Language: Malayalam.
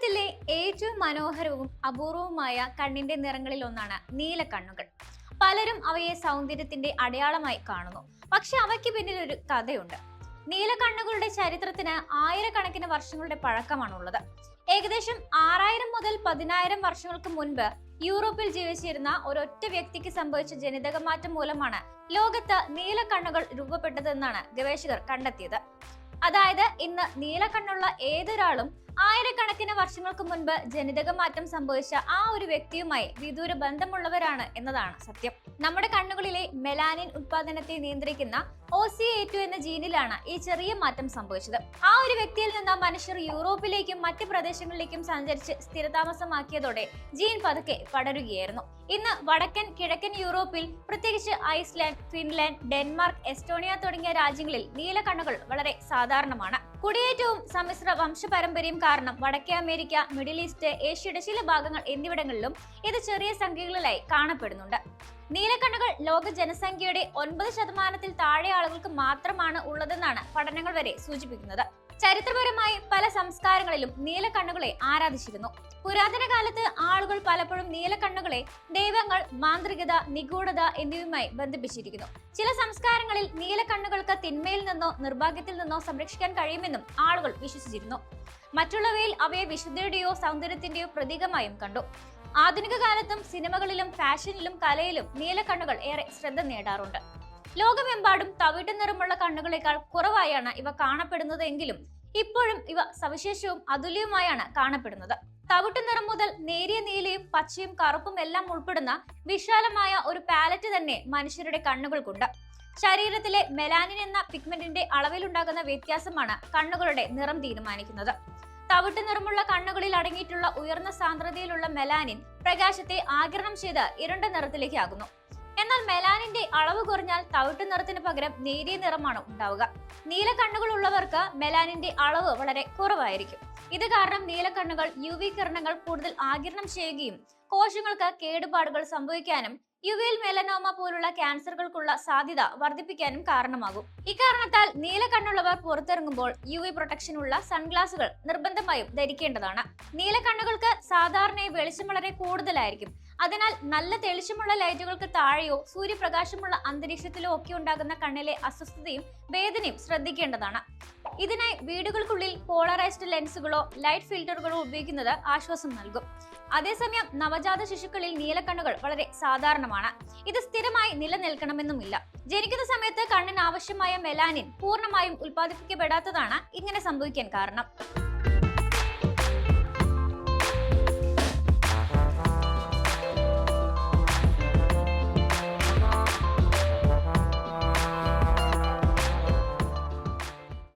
ലോകത്തിലെ ഏറ്റവും മനോഹരവും അപൂർവവുമായ കണ്ണിന്റെ നിറങ്ങളിൽ ഒന്നാണ് നീല കണ്ണുകൾ. പലരും അവയെ സൗന്ദര്യത്തിന്റെ അടയാളമായി കാണുന്നു. പക്ഷെ അവയ്ക്ക് പിന്നിൽ ഒരു കഥയുണ്ട്. നീല കണ്ണുകളുടെ ചരിത്രത്തിന് ആയിരക്കണക്കിന് വർഷങ്ങളുടെ പഴക്കമാണുള്ളത്. ഏകദേശം ആറായിരം മുതൽ പതിനായിരം വർഷങ്ങൾക്ക് മുൻപ് യൂറോപ്പിൽ ജീവിച്ചിരുന്ന ഒരൊറ്റ വ്യക്തിക്ക് സംഭവിച്ച ജനിതക മാറ്റം മൂലമാണ് ലോകത്ത് നീല കണ്ണുകൾ രൂപപ്പെട്ടതെന്നാണ് ഗവേഷകർ കണ്ടെത്തിയത്. അതായത് ഇന്ന് നീലക്കണ്ണുള്ള ഏതൊരാളും ആയിരക്കണക്കിന് വർഷങ്ങൾക്ക് മുൻപ് ജനിതക മാറ്റം സംഭവിച്ച ആ ഒരു വ്യക്തിയുമായി വിദൂര ബന്ധമുള്ളവരാണ് എന്നതാണ് സത്യം. നമ്മുടെ കണ്ണുകളിലെ മെലാനിൻ ഉത്പാദനത്തെ നിയന്ത്രിക്കുന്ന ഒസി എ ടു എന്ന ജീനിലാണ് ഈ ചെറിയ മാറ്റം സംഭവിച്ചത്. ആ ഒരു വ്യക്തിയിൽ നിന്ന് മനുഷ്യർ യൂറോപ്പിലേക്കും മറ്റ് പ്രദേശങ്ങളിലേക്കും സഞ്ചരിച്ച് സ്ഥിരതാമസമാക്കിയതോടെ ജീൻ പതുക്കെ പടരുകയായിരുന്നു. ഇന്ന് വടക്കൻ കിഴക്കൻ യൂറോപ്പിൽ പ്രത്യേകിച്ച് ഐസ്ലാൻഡ് ഫിൻലാൻഡ് ഡെൻമാർക്ക് എസ്റ്റോണിയ തുടങ്ങിയ രാജ്യങ്ങളിൽ നീലക്കണ്ണുകൾ വളരെ സാധാരണമാണ്. കുടിയേറ്റവും സമ്മിശ്ര വംശപരമ്പരയും കാരണം വടക്കേ അമേരിക്ക മിഡിൽ ഈസ്റ്റ് ഏഷ്യയുടെ ചില ഭാഗങ്ങൾ എന്നിവിടങ്ങളിലും ഇത് ചെറിയ സംഖ്യകളിലായി കാണപ്പെടുന്നുണ്ട്. നീലക്കണ്ണുകൾ ലോക ജനസംഖ്യയുടെ ഒൻപത് ശതമാനത്തിൽ താഴെ ആളുകൾക്ക് മാത്രമാണ് ഉള്ളതെന്നാണ് പഠനങ്ങൾ വരെ സൂചിപ്പിക്കുന്നത്. ചരിത്രപരമായി പല സംസ്കാരങ്ങളിലും നീലക്കണ്ണുകളെ ആരാധിച്ചിരുന്നു. പുരാതന കാലത്ത് ആളുകൾ പലപ്പോഴും നീലക്കണ്ണുകളെ ദൈവങ്ങൾ മാന്ത്രികത നിഗൂഢത എന്നിവയുമായി ബന്ധിപ്പിച്ചിരിക്കുന്നു. ചില സംസ്കാരങ്ങളിൽ നീലക്കണ്ണുകൾക്ക് തിന്മയിൽ നിന്നോ നിർഭാഗ്യത്തിൽ നിന്നോ സംരക്ഷിക്കാൻ കഴിയുമെന്നും ആളുകൾ വിശ്വസിച്ചിരുന്നു. മറ്റുള്ളവയിൽ അവയെ വിശുദ്ധിയുടെയോ സൗന്ദര്യത്തിന്റെയോ പ്രതീകമായും കണ്ടു. ആധുനിക കാലത്തും സിനിമകളിലും ഫാഷനിലും കലയിലും നീലക്കണ്ണുകൾ ഏറെ ശ്രദ്ധ നേടാറുണ്ട്. ലോകമെമ്പാടും തവിട്ട് നിറമുള്ള കണ്ണുകളേക്കാൾ കുറവായാണ് ഇവ കാണപ്പെടുന്നത് എങ്കിലും ഇപ്പോഴും ഇവ സവിശേഷവും അതുല്യവുമായാണ് കാണപ്പെടുന്നത്. തവിട്ട് നിറം മുതൽ നേരിയ നീലയും പച്ചയും കറുപ്പും എല്ലാം ഉൾപ്പെടുന്ന വിശാലമായ ഒരു പാലറ്റ് തന്നെ മനുഷ്യരുടെ കണ്ണുകൾക്കുണ്ട്. ശരീരത്തിലെ മെലാനിൻ എന്ന പിഗ്മെന്റിന്റെ അളവിലുണ്ടാകുന്ന വ്യത്യാസമാണ് കണ്ണുകളുടെ നിറം തീരുമാനിക്കുന്നത്. തവിട്ട് നിറമുള്ള കണ്ണുകളിൽ അടങ്ങിയിട്ടുള്ള ഉയർന്ന സാന്ദ്രതയിലുള്ള മെലാനിൻ പ്രകാശത്തെ ആഗിരണം ചെയ്ത് ഇരുണ്ട നിറത്തിലേക്ക് ആകുന്നു എന്നാൽ മെലാനിന്റെ അളവ് കുറഞ്ഞാൽ തവിട്ട് നിറത്തിന് പകരം നേരിയ നിറമാണ് ഉണ്ടാവുക. നീല കണ്ണുകൾ ഉള്ളവർക്ക് മെലാനിന്റെ അളവ് വളരെ കുറവായിരിക്കും. ഇത് കാരണം നീലക്കണ്ണുകൾ യു വി കിരണങ്ങൾ കൂടുതൽ ആഗിരണം ചെയ്യുകയും കോശങ്ങൾക്ക് കേടുപാടുകൾ സംഭവിക്കാനും യുവിയിൽ മെലനോമ പോലുള്ള ക്യാൻസറുകൾക്കുള്ള സാധ്യത വർദ്ധിപ്പിക്കാനും കാരണമാകും. ഇക്കാരണത്താൽ നീല കണ്ണുള്ളവർ പുറത്തിറങ്ങുമ്പോൾ യു വി പ്രൊട്ടക്ഷൻ ഉള്ള സൺഗ്ലാസുകൾ നിർബന്ധമായും ധരിക്കേണ്ടതാണ്. നീല കണ്ണുകൾക്ക് സാധാരണയായി വെളിച്ചം വളരെ കൂടുതലായിരിക്കും. അതിനാൽ നല്ല തെളിച്ചമുള്ള ലൈറ്റുകൾക്ക് താഴെയോ സൂര്യപ്രകാശമുള്ള അന്തരീക്ഷത്തിലോ ഒക്കെ ഉണ്ടാകുന്ന കണ്ണിലെ അസ്വസ്ഥതയും വേദനയും ശ്രദ്ധിക്കേണ്ടതാണ്. ഇതിനായി വീടുകൾക്കുള്ളിൽ പോളറൈസ്ഡ് ലെൻസുകളോ ലൈറ്റ് ഫിൽറ്ററുകളോ ഉപയോഗിക്കുന്നത് ആശ്വാസം നൽകും. അതേസമയം നവജാത ശിശുക്കളിൽ നീലക്കണ്ണുകൾ വളരെ സാധാരണമാണ്. ഇത് സ്ഥിരമായി നിലനിൽക്കണമെന്നുമില്ല. ജനിക്കുന്ന സമയത്ത് കണ്ണിന് ആവശ്യമായ മെലാനിൻ പൂർണമായും ഉൽപ്പാദിപ്പിക്കപ്പെടാത്തതാണ് ഇങ്ങനെ സംഭവിക്കാൻ കാരണം.